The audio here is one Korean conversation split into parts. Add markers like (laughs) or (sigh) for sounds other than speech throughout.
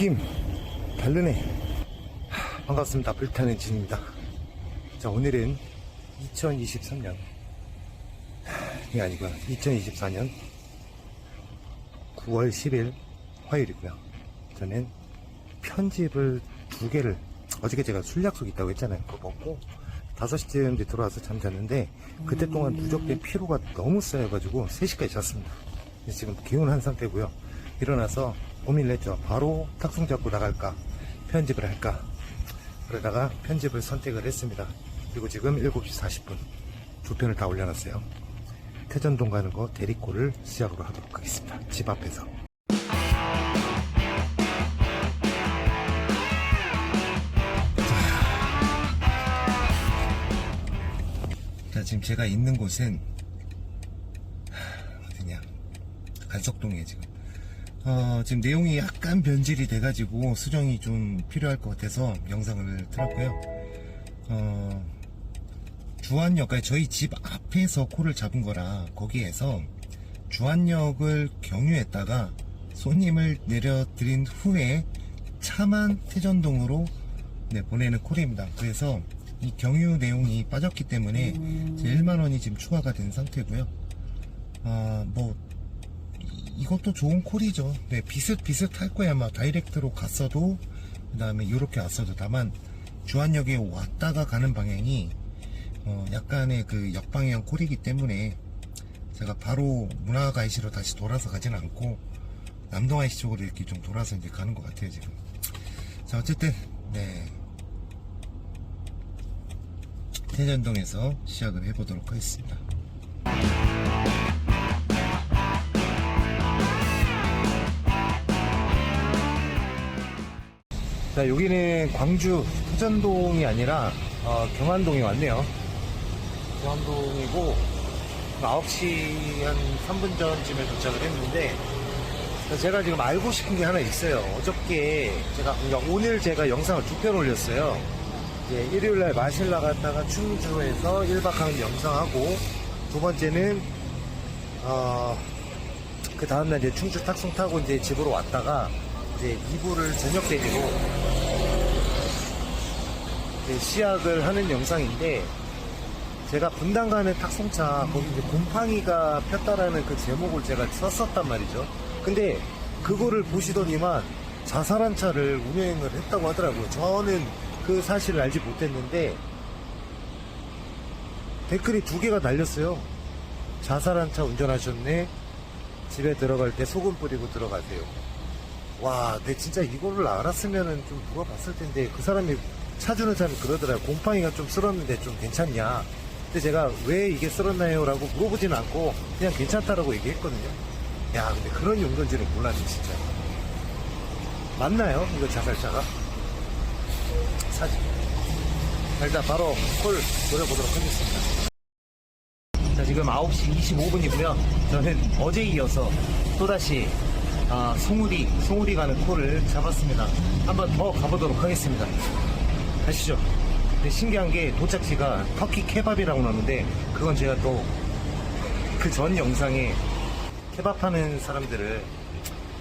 느낌 다르네. 하, 반갑습니다. 불타는 진입니다. 자, 오늘은 2023년. 이게 아니고요. 2024년 9월 10일 화요일이고요. 저는 편집을 두 개를 어저께 제가 술 약속 있다고 했잖아요. 그거 먹고 5시쯤 이제 들어와서 잠잤는데 그때 동안 누적된 피로가 너무 쌓여가지고 3시까지 잤습니다. 지금 개운한 상태고요. 일어나서 고민을 했죠. 바로 탁송 잡고 나갈까? 편집을 할까? 그러다가 편집을 선택을 했습니다. 그리고 지금 7시 40분 두 편을 다 올려놨어요. 태전동 가는 거 대리코를 시작으로 하도록 하겠습니다. 집 앞에서. 자, 지금 제가 있는 곳은 하, 어디냐? 간석동에 지금. 어, 지금 내용이 약간 변질이 돼가지고 수정이 좀 필요할 것 같아서 영상을 틀었고요. 어, 주안역, 저희 집 앞에서 코를 잡은 거라 거기에서 주안역을 경유했다가 손님을 내려드린 후에 차만 태전동으로 네, 보내는 콜입니다. 그래서 이 경유 내용이 빠졌기 때문에 이제 1만 원이 지금 추가가 된 상태고요. 아, 뭐 이- 이것도 좋은 콜이죠. 네, 비슷비슷할 거야. 아마 다이렉트로 갔어도 그 다음에 이렇게 왔어도 다만 주안역에 왔다가 가는 방향이 어, 약간의 그 역방향 콜이기 때문에 제가 바로 문화가이시로 다시 돌아서 가지는 않고 남동아이시 쪽으로 이렇게 좀 돌아서 이제 가는 것 같아요 지금. 자 어쨌든 네 태전동에서 시작을 해보도록 하겠습니다. 자 여기는 광주 태전동이 아니라 어, 경안동에 왔네요. 경안동이고 9시 한 3분 전쯤에 도착을 했는데 제가 지금 알고 싶은 게 하나 있어요. 어저께 제가 그러니까 오늘 제가 영상을 두 편 올렸어요. 이제 일요일날 마실라 갔다가 충주에서 1박 하는 영상하고 두 번째는 어, 그 다음날 이제 충주 탁송 타고 이제 집으로 왔다가 이제 2부를 저녁 대기로 이제 시작을 하는 영상인데 제가 분당 가는 탁송차 거기 이제 곰팡이가 폈다라는 그 제목을 제가 썼었단 말이죠. 근데 그거를 보시더니만 자살한 차를 운행을 했다고 하더라고요. 저는 그 사실을 알지 못했는데 댓글이 두 개가 달렸어요. 자살한 차 운전하셨네. 집에 들어갈 때 소금 뿌리고 들어가세요. 와, 내 진짜 이거를 알았으면은 좀 물어봤을 텐데 그 사람이 차주는 사람이 그러더라고요. 곰팡이가 좀 쓸었는데 좀 괜찮냐. 근데 제가 왜 이게 쓸었나요? 라고 물어보진 않고 그냥 괜찮다라고 얘기했거든요. 야, 근데 그런 용도인지는 몰랐네, 진짜. 맞나요? 이거 자살차가? 사진. 자, 일단 바로 콜 노려보도록 하겠습니다. 자, 지금 9시 25분이고요. 저는 어제 이어서 또다시 아, 송우리, 송우리 가는 콜을 잡았습니다. 한번 더 가보도록 하겠습니다. 가시죠. 근데 신기한 게 도착지가 터키 케밥이라고 나오는데 그건 제가 또 그 전 영상에 케밥 하는 사람들을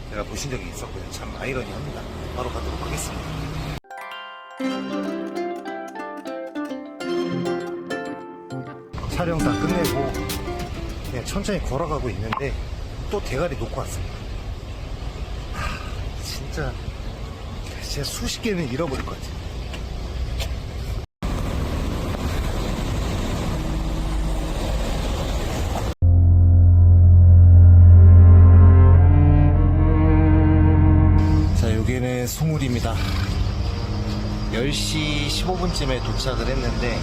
제가 보신 적이 있었고요. 참 아이러니합니다. 바로 가도록 하겠습니다. 촬영 다 끝내고 그냥 천천히 걸어가고 있는데 또 대가리 놓고 왔습니다. 하, 진짜 진짜 수십 개는 잃어버릴 것 같아요. 15분쯤에 도착을 했는데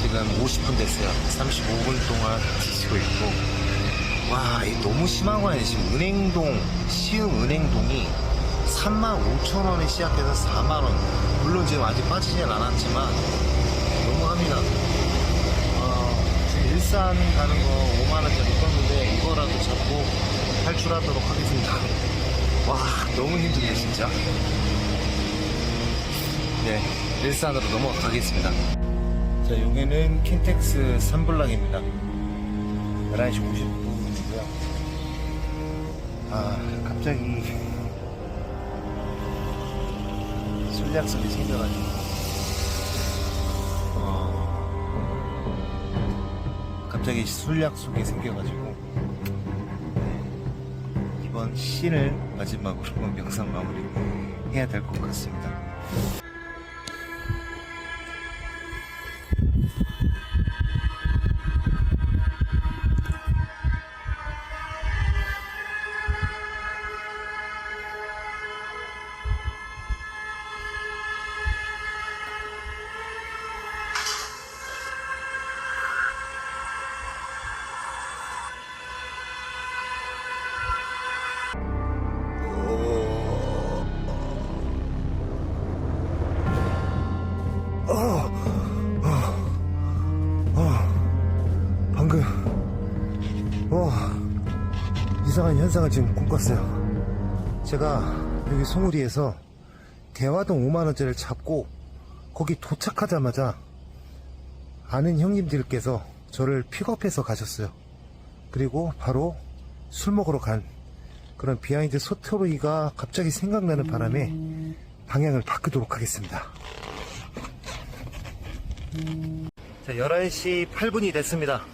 지금 50분 됐어요. 35분 동안 지치고 있고 와, 이 너무 심한 거 아니에요? 지금 은행동, 시흥 은행동이 3만 5천 원에 시작해서 4만 원. 물론 지금 아직 빠지진 않았지만 너무합니다. 어, 일산 가는 거 5만 원짜리 떴는데 이거라도 잡고 탈출하도록 하겠습니다. 와, 너무 힘든데 진짜. 네, 일산으로 넘어가겠습니다. 자, 여기는 킨텍스 산블락입니다. 11시 50분이고요. 아, 갑자기 술약속이 생겨가지고 어, 갑자기 술약속이 생겨가지고 네, 이번 씬을 마지막으로 (laughs) 영상 마무리 해야 될 것 같습니다. 현상을 지금 꿈꿨어요. 제가 여기 송우리에서 대화동 5만 원짜리를 잡고 거기 도착하자마자 아는 형님들께서 저를 픽업해서 가셨어요. 그리고 바로 술 먹으러 간 그런 비하인드 소토리가 갑자기 생각나는 바람에 방향을 바꾸도록 하겠습니다. 자, 11시 8분이 됐습니다.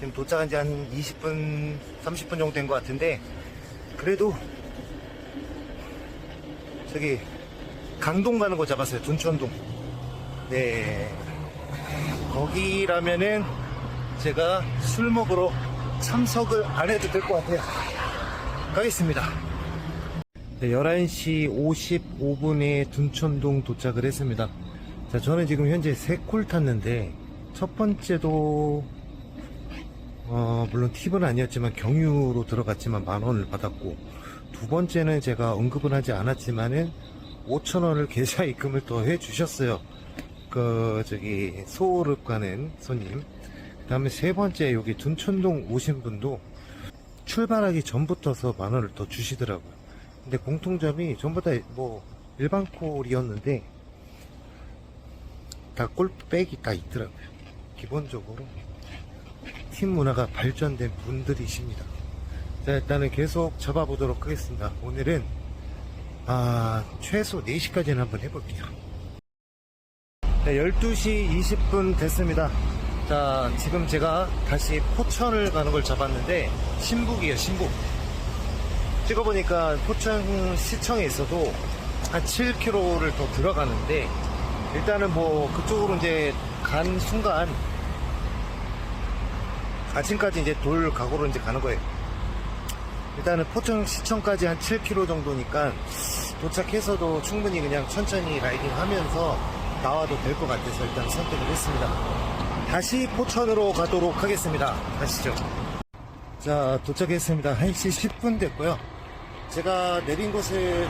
지금 도착한 지 한 20분, 30분 정도 된 것 같은데, 그래도, 저기, 강동 가는 거 잡았어요. 둔천동. 네. 거기라면은, 제가 술 먹으러 참석을 안 해도 될 것 같아요. 가겠습니다. 네, 11시 55분에 둔천동 도착을 했습니다. 자, 저는 지금 현재 세 콜 탔는데, 첫 번째도, 어, 물론 팁은 아니었지만 경유로 들어갔지만 만 원을 받았고, 두 번째는 제가 언급은 하지 않았지만은 5천 원을 계좌 입금을 또 해주셨어요. 그, 저기, 소호읍 가는 손님. 그 다음에 세 번째 여기 둔천동 오신 분도 출발하기 전부터서 만 원을 더 주시더라고요. 근데 공통점이 전부 다 뭐 일반 콜이었는데 다 골프백이 다 있더라고요. 기본적으로 팀 문화가 발전된 분들이십니다. 자, 일단은 계속 잡아보도록 하겠습니다. 오늘은, 아, 최소 4시까지는 한번 해볼게요. 네, 12시 20분 됐습니다. 자, 지금 제가 다시 포천을 가는 걸 잡았는데, 신북이에요, 신북. 찍어보니까 포천 시청에 있어도 한 7km를 더 들어가는데, 일단은 뭐 그쪽으로 이제 간 순간 아침까지 이제 돌 각오로 이제 가는 거예요. 일단은 포천 시청까지 한 7km 정도니까 도착해서도 충분히 그냥 천천히 라이딩 하면서 나와도 될 것 같아서 일단 선택을 했습니다. 다시 포천으로 가도록 하겠습니다. 가시죠. 자, 도착했습니다. 1시 10분 됐고요. 제가 내린 곳은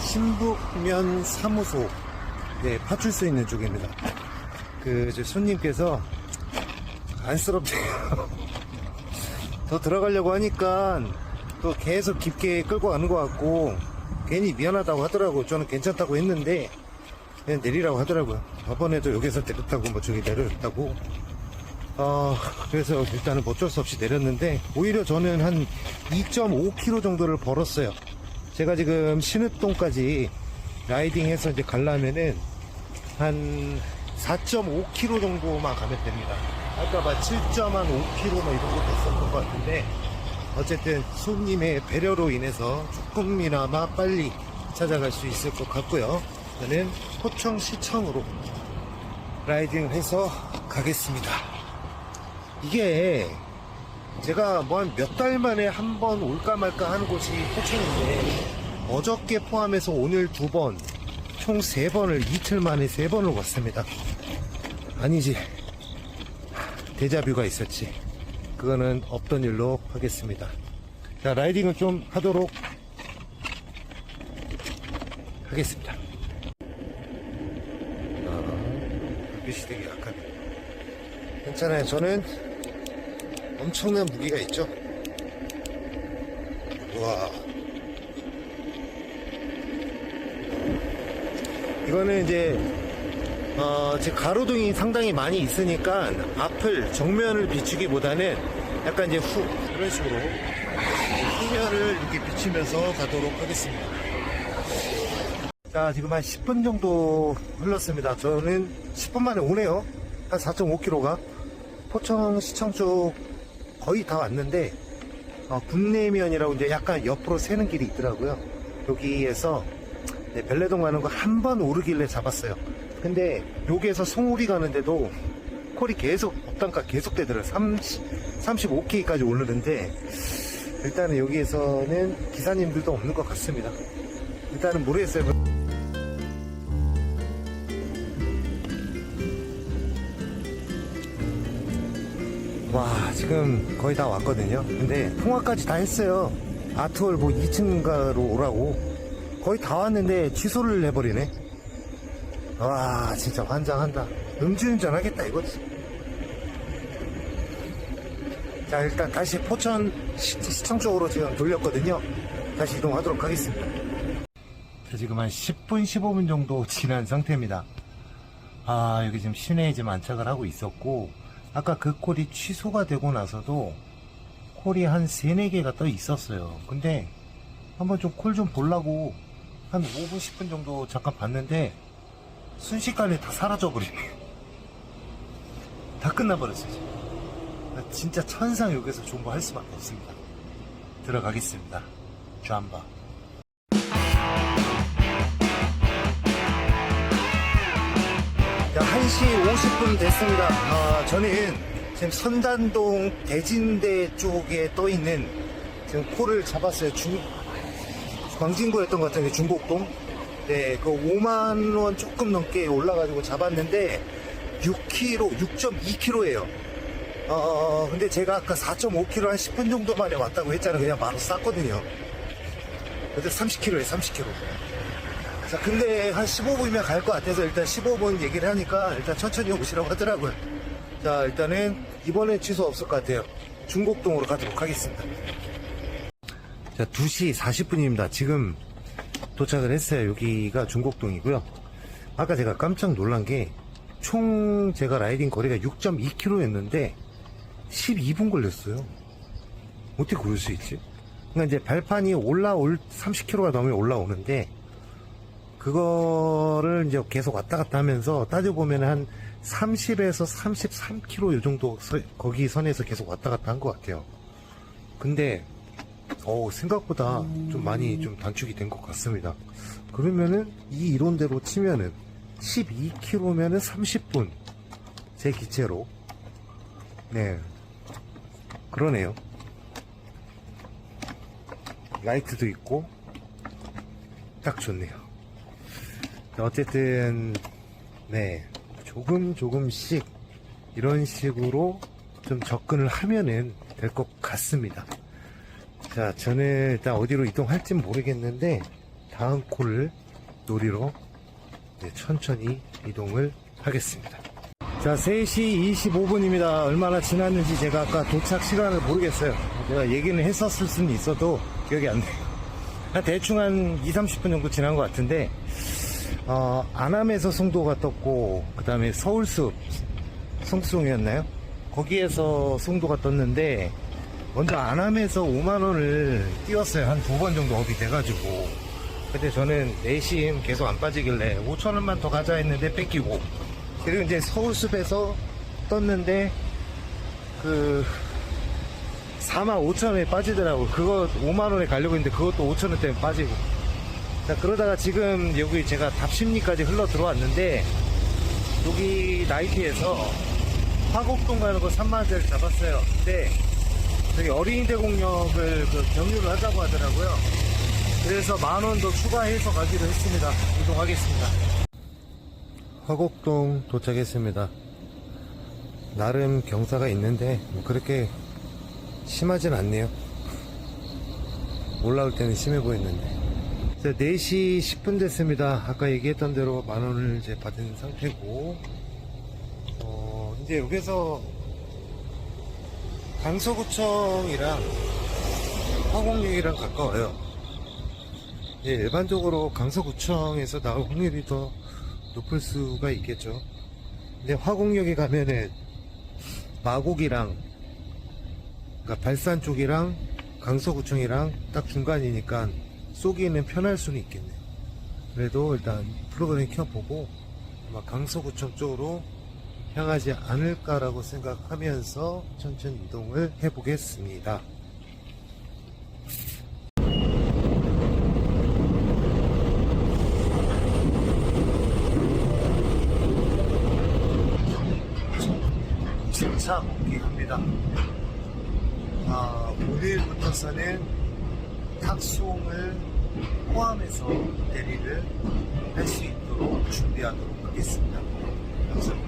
신북면 사무소 네, 파출소 있는 쪽입니다. 그, 저 손님께서 안쓰럽대요. 더 들어가려고 하니까 또 계속 깊게 끌고 가는 것 같고 괜히 미안하다고 하더라고. 저는 괜찮다고 했는데 그냥 내리라고 하더라고요. 저번에도 여기서 내렸다고 뭐 저기 내렸다고. 어, 그래서 일단은 뭐 어쩔 수 없이 내렸는데 오히려 저는 한 2.5km 정도를 벌었어요. 제가 지금 신읍동까지 라이딩해서 이제 가려면은 한 4.5km 정도만 가면 됩니다. 아까 막 7.5km 막 이런 것도 있었던 것 같은데 어쨌든 손님의 배려로 인해서 조금이나마 빨리 찾아갈 수 있을 것 같고요. 저는 포천시청으로 라이딩을 해서 가겠습니다. 이게 제가 뭐 한 몇 달 만에 한 번 올까 말까 하는 곳이 포천인데 어저께 포함해서 오늘 두 번, 총 세 번을 이틀 만에 세 번을 왔습니다. 아니지. 데자뷰가 있었지. 그거는 없던 일로 하겠습니다. 자, 라이딩을 좀 하도록 하겠습니다. 아, 불빛이 되게 약하네. 괜찮아요. 저는 엄청난 무기가 있죠. 와. 이거는 이제 어, 제 가로등이 상당히 많이 있으니까 앞을 정면을 비추기보다는 약간 이제 후 이런 식으로 후면을 이렇게 비추면서 가도록 하겠습니다. 자, 지금 한 10분 정도 흘렀습니다. 저는 10분 만에 오네요. 한 4.5km가. 포청 시청 쪽 거의 다 왔는데, 어, 군내면이라고 이제 약간 옆으로 새는 길이 있더라고요. 여기에서 네, 별내동 가는 거 한 번 오르길래 잡았어요. 근데 여기에서 송우리 가는데도 콜이 계속, 업단가 계속 되더라고요. 30, 35K까지 오르는데, 일단은 여기에서는 기사님들도 없는 것 같습니다. 일단은 모르겠어요. 와 지금 거의 다 왔거든요 근데 통화까지 다 했어요 아트월 뭐 2층가로 오라고 거의 다 왔는데 취소를 해버리네 와 진짜 환장한다. 음주운전 하겠다 이거지 자 일단 다시 포천 시, 시청 쪽으로 지금 돌렸거든요. 다시 이동하도록 하겠습니다. 자, 지금 한 10분 15분 정도 (laughs) 지난 상태입니다. 아 여기 지금 시내에 지금 안착을 하고 있었고 아까 그 콜이 취소가 되고 나서도 콜이 한 3, 4개가 떠 있었어요. 근데 한번 좀 콜 좀 보려고 한 5분, 10분 정도 잠깐 봤는데 순식간에 다 사라져버리네. 다 끝나버렸어요. 나 진짜 천상 여기서 존버할 수밖에 없습니다. 들어가겠습니다. 좌amba. 자, 1시 50분 됐습니다. 아, 저는 지금 선단동 대진대 쪽에 떠 있는 지금 콜을 잡았어요. 중, 광진구였던 것 같은데 중곡동. 네, 그 5만 원 조금 넘게 올라가지고 잡았는데 6kg, 6.2kg예요. 어, 근데 제가 아까 4.5kg 한 10분 정도 만에 왔다고 했잖아요. 그냥 바로 쌌거든요. 근데 30kg에 30kg. 자, 근데 한 15분이면 갈 것 같아서 일단 15분 얘기를 하니까 일단 천천히 오시라고 하더라고요. 자, 일단은 이번에 취소 없을 것 같아요. 중곡동으로 가도록 하겠습니다. 자, 2시 40분입니다. 지금 도착을 했어요. 여기가 중곡동이고요. 아까 제가 깜짝 놀란 게 총 제가 라이딩 거리가 6.2km였는데 12분 걸렸어요. 어떻게 그럴 수 있지? 그러니까 이제 발판이 올라올 30km가 넘으면 올라오는데 그거를 이제 계속 왔다 갔다 하면서 따져 보면 한 30에서 33km 요 정도 서- 거기 선에서 계속 왔다 갔다 한 것 같아요. 근데 어 생각보다 좀 많이 좀 단축이 된 것 같습니다. 그러면은 이 이론대로 치면은 12km면은 30분 제 기체로 네 그러네요. 라이트도 있고 딱 좋네요. 어쨌든 네 조금 조금씩 이런 식으로 좀 접근을 하면은 될 것 같습니다. 자 저는 일단 어디로 이동할지 모르겠는데 다음 콜을 노리러 네, 천천히 이동을 하겠습니다. 자 3시 25분입니다. 얼마나 지났는지 제가 아까 도착 시간을 모르겠어요. 제가 얘기는 했었을 수는 있어도 기억이 안 나요. 한 대충 한 2, 30분 정도 지난 것 같은데 어, 안암에서 송도가 떴고 그 다음에 서울숲 송송이었나요? 거기에서 송도가 떴는데 먼저 안암에서 5만원을 띄웠어요. 한 두 번 정도 업이 돼가지고. 근데 저는 내심 계속 안 빠지길래 5천원만 더 가자 했는데 뺏기고. 그리고 이제 서울숲에서 떴는데 그 4만 5천원에 빠지더라고. 그거 5만원에 가려고 했는데 그것도 5천원 때문에 빠지고. 자 그러다가 지금 여기 제가 답심리까지 흘러 들어왔는데 여기 나이트에서 화곡동 가는 거 3만원짜리 잡았어요. 근데 저기 어린이 대 공역을 그 경유를 하자고 하더라고요. 그래서 만 원 더 추가해서 가기로 했습니다. 이동하겠습니다. 화곡동 도착했습니다. 나름 경사가 있는데 뭐 그렇게 심하진 않네요. 올라올 때는 심해 보였는데. 자, 4시 10분 됐습니다. 아까 얘기했던 대로 만 원을 이제 받은 상태고, 어, 이제 여기서 강서구청이랑 화곡역이랑 가까워요. 예, 일반적으로 강서구청에서 나올 확률이 더 높을 수가 있겠죠. 근데 화곡역에 가면은 마곡이랑 그러니까 발산 쪽이랑 강서구청이랑 딱 중간이니까 쏘기에는 편할 수는 있겠네요. 그래도 일단 프로그램 켜보고 아마 강서구청 쪽으로 향하지 않을까라고 생각하면서 천천히 이동을 해보겠습니다. 승차 복귀합니다. 아, 오늘부터서는 탁송을 포함해서 대리를 할 수 있도록 준비하도록 하겠습니다. 감사합니다.